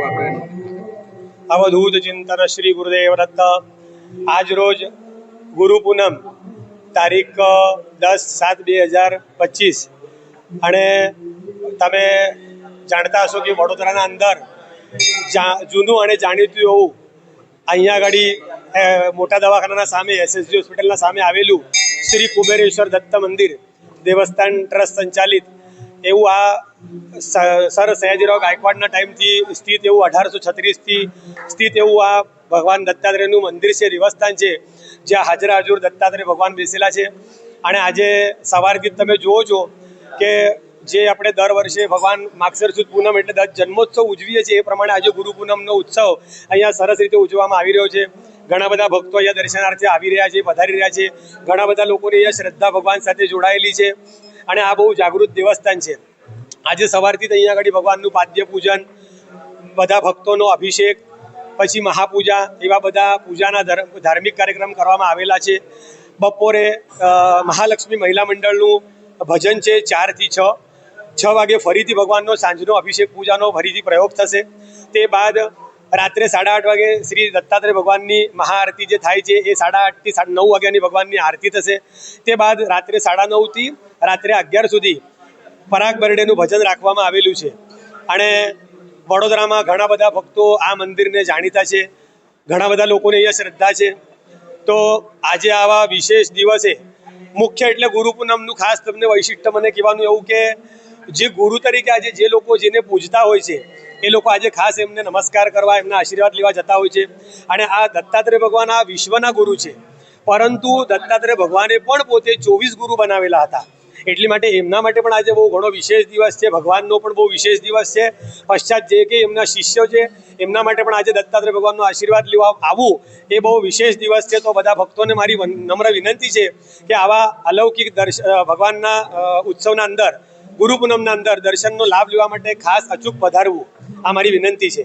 એવું આપણે. અવધૂત ચિંતન શ્રી ગુરુદેવ દત્ત. આજ રોજ ગુરુ પૂનમ તારીખ દસ સાત બે હજાર પચીસ. અને તમે જાણતા હશો કે વડોદરાના અંદર જૂનું અને જાણીતું એવું અહીંયા આગળ મોટા દવાખાનાના સામે, એસએસજી હોસ્પિટલના સામે આવેલું શ્રી કુબેરેશ્વર દત્ત મંદિર, દેવસ્થાન ટ્રસ્ટ સંચાલિત એવું આ સર સયાજીરાવ ગાયકવાડના ટાઈમથી સ્થિત એવું અઢારસો છત્રીસથી સ્થિત એવું આ ભગવાન દત્તાત્રેયનું મંદિર છે રિવસ્થાન છે, જ્યાં હાજરા હજુર દત્તાત્રેય ભગવાન બેસેલા છે. અને આજે સવારથી તમે જુઓ છો કે જે આપણે દર વર્ષે ભગવાન માગસર સુદ પૂનમ એટલે દત્ત જન્મોત્સવ ઉજવીએ છીએ, એ પ્રમાણે આજે ગુરુ પૂનમનો ઉત્સવ અહીંયા સરસ રીતે ઉજવવામાં આવી રહ્યો છે. ઘણા બધા ભક્તો અહીંયા દર્શનાર્થે આવી રહ્યા છે, પધારી રહ્યા છે. ઘણા બધા લોકોની અહીંયા શ્રદ્ધા ભગવાન સાથે જોડાયેલી છે. અને આ બહુ જાગૃત દેવસ્થાન છે. આજે સવારથી અહીંયા આગળ ભગવાનનું પાદ્ય પૂજન, બધા ભક્તોનો અભિષેક, પછી મહાપૂજા એવા બધા પૂજાના ધર- ધાર્મિક કાર્યક્રમ કરવામાં આવેલા છે. બપોરે મહાલક્ષ્મી મહિલા મંડળનું ભજન છે ચારથી છ. છ વાગે ફરીથી ભગવાનનો સાંજનો અભિષેક, પૂજાનો ફરીથી પ્રયોગ થશે. તે બાદ રાત્રે સાડા આઠ વાગે શ્રી દત્તાત્રેય ભગવાનની મહાઆરતી જે થાય છે, એ સાડા આઠથી સાડા નવ વાગ્યાની ભગવાનની આરતી થશે. તે બાદ રાત્રે સાડા નવથી રાત્રે અગિયાર સુધી પરાગ બરડેનું ભજન રાખવામાં આવેલું છે. અને વડોદરામાં ઘણા બધા ભક્તો આ મંદિરને જાણીતા છે. ઘણા બધા લોકોને અહીંયા શ્રદ્ધા છે. તો આજે આવા વિશેષ દિવસે મુખ્ય એટલે ગુરુ પૂનમનું ખાસ તમને વૈશિષ્ટ્ય મને કહેવાનું એવું કે જે ગુરુ તરીકે આજે જે લોકો જેને પૂજતા હોય છે, એ લોકો આજે ખાસ એમને નમસ્કાર કરવા, એમના આશીર્વાદ લેવા જતા હોય છે. અને આ દત્તાત્રેય ભગવાન આ વિશ્વના ગુરુ છે. પરંતુ દત્તાત્રેય ભગવાને પણ પોતે ચોવીસ ગુરુ બનાવેલા હતા. એટલી માટે એમના માટે પણ આજે બહુ ઘણો વિશેષ દિવસ છે. ભગવાનનો પણ બહુ વિશેષ દિવસ છે. પશ્ચાત જે કે એમના શિષ્યો છે, એમના માટે પણ આજે દત્તાત્રેય ભગવાનનો આશીર્વાદ લેવા આવવું એ બહુ વિશેષ દિવસ છે. તો બધા ભક્તોને મારી નમ્ર વિનંતી છે કે આવા અલૌકિક દર્શ ભગવાનના ઉત્સવના અંદર ગુરુ પૂનમના અંદર દર્શનનો લાભ લેવા માટે ખાસ અચૂક પધારવું આ મારી વિનંતી છે.